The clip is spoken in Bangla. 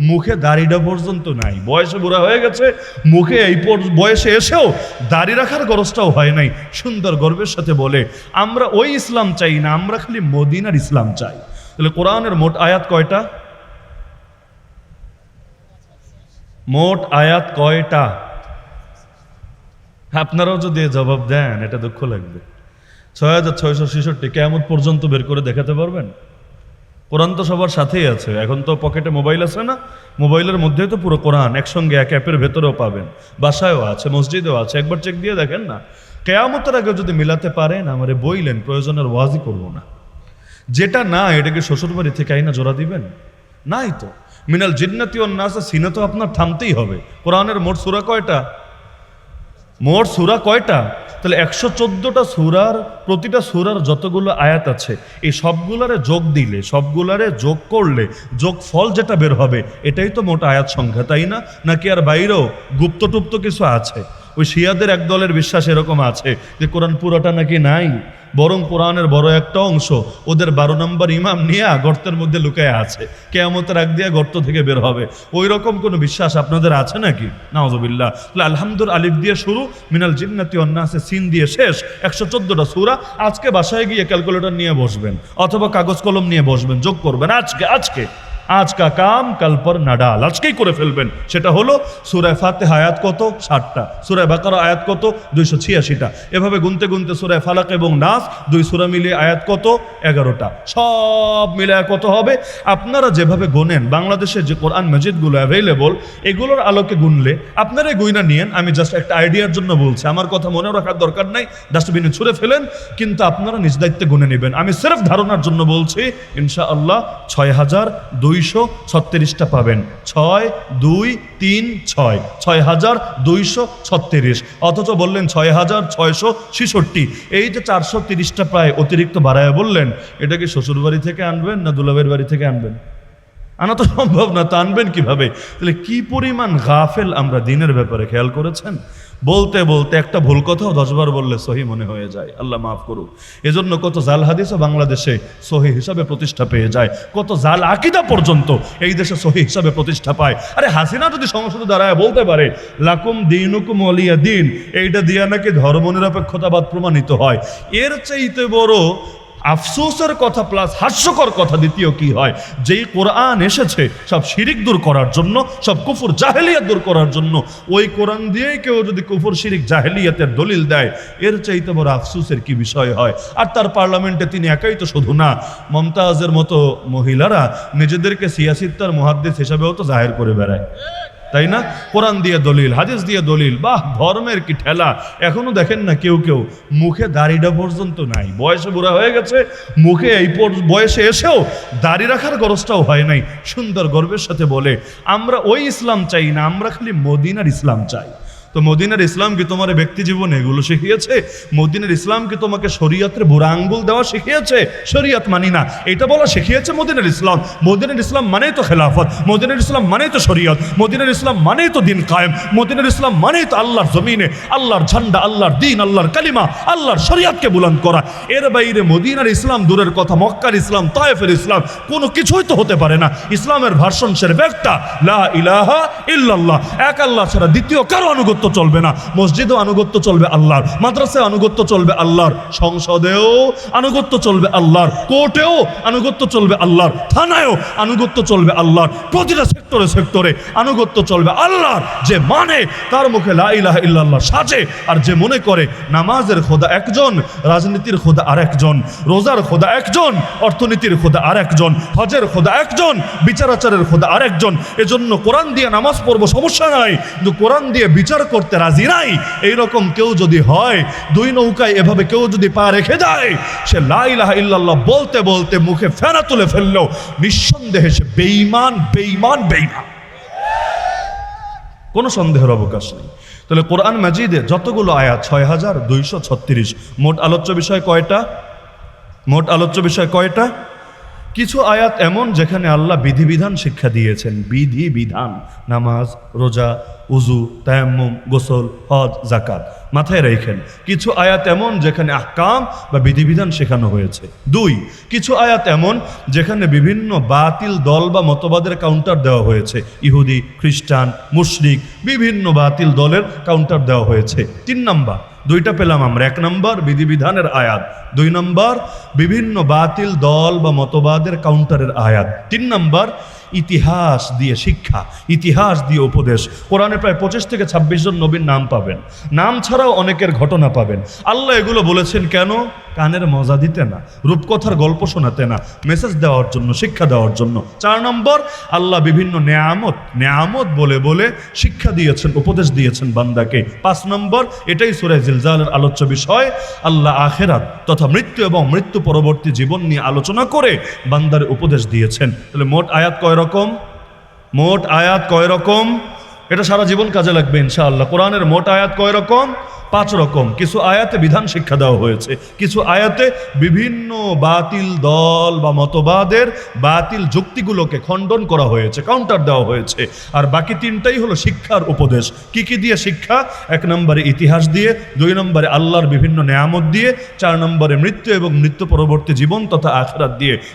মুখে দাড়িটা পর্যন্ত নাই। বয়সে বুড়া হয়ে গেছে, মুখে এই বয়সে এসেও দাড়ি রাখার গরজটাও হয় নাই। সুন্দর গর্বের সাথে বলে, আমরা ওই ইসলাম চাই না, আমরা খালি মদিনার ইসলাম চাই। তাহলে কোরআনের মোট আয়াত কয়টা? মোট আয়াত কয়টা? আপনারাও যদি জবাব দেন, এটা দুঃখ লাগবে। ছয় হাজার ছয়শো ছেষট্টি কেমন পর্যন্ত বের করে দেখাতে পারবেন? কোরআন তো সবার সাথেই আছে। এখন তো পকেটে মোবাইল আছে না? মোবাইলের মধ্যে তো পুরো কোরআন একসঙ্গে এক অ্যাপের ভেতরেও পাবেন। বাসায়ও আছে, মসজিদেও আছে। একবার চেক দিয়ে দেখেন না? কেয়ামতের আগে যদি মিলাতে পারেন, আমারে বইলেন, প্রয়োজনের ওয়াজই করব না। যেটা না এটাকে শ্বশুরবাড়ি থেকে আইনা জোড়া দিবেন? নাই তো। মিনাল জিন্নাতি নাসা, সিনে তো আপনার থামতেই হবে। কোরআনের মোট সুরা কয়টা? মোট সুরা কয়টা? তাহলে একশো চোদ্দোটা সুরার, প্রতিটা সুরার যতগুলো আয়াত আছে, এই সবগুলারে যোগ দিলে, সবগুলারে যোগ করলে যোগ ফল যেটা বের হবে, এটাই তো মোট আয়াত সংখ্যা, তাই না? নাকি আর বাইরেও গুপ্ত টুপ্ত কিছু আছে? ওই শিয়াদের এক দলের বিশ্বাস এরকম আছে যে কোরআন পুরোটা নাকি নাই, বরং কোরআনের বড় একটা অংশ ওদের বারো নম্বর ইমাম নিয়ে গর্তের মধ্যে লুকায় আছে। কেয়ামতের আগ দিয়ে গর্ত থেকে বের হবে। ওই রকম কোনো বিশ্বাস আপনাদের আছে নাকি? নাওজবিল্লা তাহলে আলহামদুল আলিফ দিয়ে শুরু, মিনাল জিন্নাতি অন্যাসে সিন দিয়ে শেষ, একশো চোদ্দটা সুরা আজকে বাসায় গিয়ে ক্যালকুলেটর নিয়ে বসবেন, অথবা কাগজ কলম নিয়ে বসবেন, যোগ করবেন, আজকে আজকে। আজ কা কাম, কাল পর নাডাল আজকেই করে ফেলবেন। সেটা হলো সুরায় ফাতে আয়াত কত? ষাটটা। সুরায় বাকার আয়াত কত? দুইশো ছিয়াশিটা। এভাবে গুনতে গুনতে সুরায় ফালাক এবং নাস, দুই সুরা মিলিয়ে আয়াত কত? এগারোটা। সব মিলে কত হবে? আপনারা যেভাবে গোনেন বাংলাদেশে যে কোরআন মসজিদগুলো অ্যাভেলেবল এগুলোর আলোকে গুনলে আপনারাই গুইনা নিয়েন। আমি জাস্ট একটা আইডিয়ার জন্য বলছি। আমার কথা মনে রাখার দরকার নাই। ডাস্টবিনে ছুঁড়ে ফেলেন, কিন্তু আপনারা নিজ দায়িত্বে গুনে নেবেন। আমি সির্ফ ধারণার জন্য বলছি ইনশা আল্লাহ ছয় হাজার দুইশো ছত্রিশটা পাবেন। ছয়, দুই, তিন, ছয়। ছয় হাজার দুইশো ছত্রিশ। অথচ বললেন ছয় হাজার ছয়শো ছেষট্টি। এই যে চারশো তিরিশটা প্রায় অতিরিক্ত বাড়ায় বললেন, এটা কি শ্বশুর বাড়ি থেকে আনবেন না দুলাবের বাড়ি থেকে আনবেন? আনা তো সম্ভব না, তা আনবেন কীভাবে? তাহলে কি পরিমাণ গাফেল আমরা দিনের ব্যাপারে, খেয়াল করেছেন? বলতে বলতে একটা ভুল কথাও দশবার বললে সহি মনে হয়ে যায়। আল্লাহ মাফ করুক। এজন্য কত জাল হাদিসও বাংলাদেশে সহি হিসাবে প্রতিষ্ঠা পেয়ে যায়। কত জাল আকিদা পর্যন্ত এই দেশে সহি হিসাবে প্রতিষ্ঠা পায়। আরে হাসিনা যদি সংসদে দাঁড়ায় বলতে পারে, লাকুম দিনুকুম অলিয়া দিন। এইটা দিয়া নাকি ধর্মনিরপেক্ষতাবাদ প্রমাণিত হয়। এর চাইতে বড় আফসোসের কথা প্লাস হাস্যকর কথা দ্বিতীয় কি হয়? যেই কোরআন এসেছে, সব শিরিক দূর করার জন্য, সব কুফুর জাহেলিয়াত দূর করার জন্য, ওই কোরআন দিয়েই কেউ যদি কুফুর, শিরিক, জাহেলিয়াতের দলিল দেয়, এর চাইতে বড় আফসোসের কি বিষয় হয়? আর তার পার্লামেন্টে তিনি একাই তো শুধু না, মমতাজের মতো মহিলারা নিজেদেরকে সিয়াসিত্তার মহাদ্দেশ হিসাবেও তো জাহের করে বেড়ায়। তাই না? কোরআন দিয়ে দলিল, হাদিস দিয়ে দলিল, বাহ, ধর্মের কি ঠেলা? এখনও দেখেন না কেউ কেউ? মুখে দাড়িটা পর্যন্ত নাই। বয়সে বুড়া হয়ে গেছে, মুখে এই বয়সে এসেও দাড়ি রাখার গরজটাও হয় নাই। সুন্দর গর্বের সাথে বলে, আমরা ওই ইসলাম চাই না, আমরা খালি মদিনার ইসলাম চাই। তো মদিনার ইসলাম কি তোমার ব্যক্তি জীবনে এগুলো শিখিয়েছে? মদিনার ইসলাম কি তোমাকে শরীয়তের বুড়া আঙ্গুল দেওয়া শিখিয়েছে? শরীয়ত মানি না। এটা বলা শিখিয়েছে মদিনার ইসলাম। মদিনার ইসলাম মানেই তো খেলাফত। মদিনার ইসলাম মানেই তো শরীয়ত। মদিনার ইসলাম মানেই তো দিন কায়েম। মদিনার ইসলাম মানেই তো আল্লাহর জমিনে, আল্লাহর ঝান্ডা, আল্লাহর দিন, আল্লাহর কালিমা, আল্লাহর শরীয়তকে বুলন্দ করা। এর বাইরে মদিনার ইসলাম দূরের কথা, মক্কার ইসলাম, তায়েফের ইসলাম, কোনো কিছুই তো হতে পারে না। ইসলামের ভার্সন সেরফ একটা লা ইলাহা ইল্লাল্লাহ। এক আল্লাহ ছাড়া দ্বিতীয় কারও আনুগত্য চলবে না। মসজিদেও আনুগত্য চলবে আল্লাহর, মাদ্রাসায় আনুগত্য চলবে আল্লাহর, সংসদেও আনুগত্য চলবে আল্লাহর, কোর্টেও আনুগত্য চলবে আল্লাহর, থানায়ও আনুগত্য চলবে আল্লাহর, প্রতিটা সেক্টরে সেক্টরে আনুগত্য চলবে আল্লাহর। যে মানে তার মুখে লা ইলাহা ইল্লাল্লাহ সাজে, আর যে মনে করে নামাজের খোদা একজন, রাজনীতির খোদা আর একজন রোজার খোদা একজন, অর্থনীতির খোদা আর একজন হজের খোদা একজন, বিচারাচারের খোদা আর একজন এজন্য কোরআন দিয়ে নামাজ পড়ব সমস্যা নাই, কিন্তু কোরআন দিয়ে বিচার করতে রাজি নাই। এইরকম কেউ যদি হয়, দুই নৌকায় এভাবে কেউ যদি পা রেখে যায়, সে লাইলাহ ইল্লাল্লাহ বলতে বলতে মুখে ফেনা তুলে ফেললেও নিঃসন্দেহে সে বেইমান বেইমান বেইমান কোনো সন্দেহের অবকাশ নেই। তাহলে কোরআন মাজিদে যতগুলো আয়াত ছয় হাজার দুইশো ছত্রিশ, মোট আলোচ্য বিষয় কয়টা? মোট আলোচ্য বিষয় কয়টা? কিছু আয়াত এমন যেখানে আল্লাহ বিধিবিধান শিক্ষা দিয়েছেন। বিধি বিধান নামাজ, রোজা উজু তায়াম্মুম, গোসল, হজ জাকাত মাথায় রেখেন, কিছু আয়াত এমন যেখানে আহকাম বা বিধিবিধান শেখানো হয়েছে। দুই, কিছু আয়াত এমন যেখানে বিভিন্ন বাতিল দল বা মতবাদের কাউন্টার দেওয়া হয়েছে। ইহুদি, খ্রিস্টান, মুশরিক, বিভিন্ন বাতিল দলের কাউন্টার দেওয়া হয়েছে। তিন নাম্বার দুইটা পেলাম আমরা। এক নম্বর বিধিবিধানের আয়াত, দুই নম্বর বিভিন্ন বাতিল দল বা মতবাদের কাউন্টারের আয়াত, তিন নম্বর ইতিহাস দিয়ে শিক্ষা, ইতিহাস দিয়ে উপদেশ। কোরআনে প্রায় পঁচিশ থেকে ছাব্বিশ জন নবীর নাম পাবেন। নাম ছাড়াও অনেকের ঘটনা পাবেন। আল্লাহ এগুলো বলেছেন কেন? কানের মজা দিতে না, রূপকথার গল্প শোনাতে না, মেসেজ দেওয়ার জন্য, শিক্ষা দেওয়ার জন্য। চার নম্বর, আল্লাহ বিভিন্ন নেয়ামত নেয়ামত বলে বলে শিক্ষা দিয়েছেন, উপদেশ দিয়েছেন বান্দাকে। পাঁচ নম্বর, এটাই সুরায় জিলজালের আলোচ্য বিষয়। আল্লাহ আখেরাত তথা মৃত্যু এবং মৃত্যু পরবর্তী জীবন নিয়ে আলোচনা করে বান্দার উপদেশ দিয়েছেন। তাহলে মোট আয়াত কয় রকম? মোট আয়াত কয় রকম? এটা সারা জীবন কাজে লাগবে ইনশাআল্লাহ। কোরআনের মোট আয়াত কয় রকম? পাঁচ রকম। কিছু আয়াতে বিধান শিক্ষা দেওয়া হয়েছে। কিছু আয়াতে বিভিন্ন বাতিল দল বা মতবাদের বাতিল যুক্তিগুলোকে খণ্ডন করা হয়েছে কাউন্টার দেওয়া হয়েছে। আর বাকি তিনটাই হলো শিক্ষার উপদেশ। কি কি দিয়ে শিক্ষা? এক নম্বরে ইতিহাস দিয়ে, দুই নম্বরে আল্লাহর বিভিন্ন নেয়ামত দিয়ে, চার নম্বরে মৃত্যু এবং মৃত্যু পরবর্তী জীবন তথা আখরাত দিয়ে।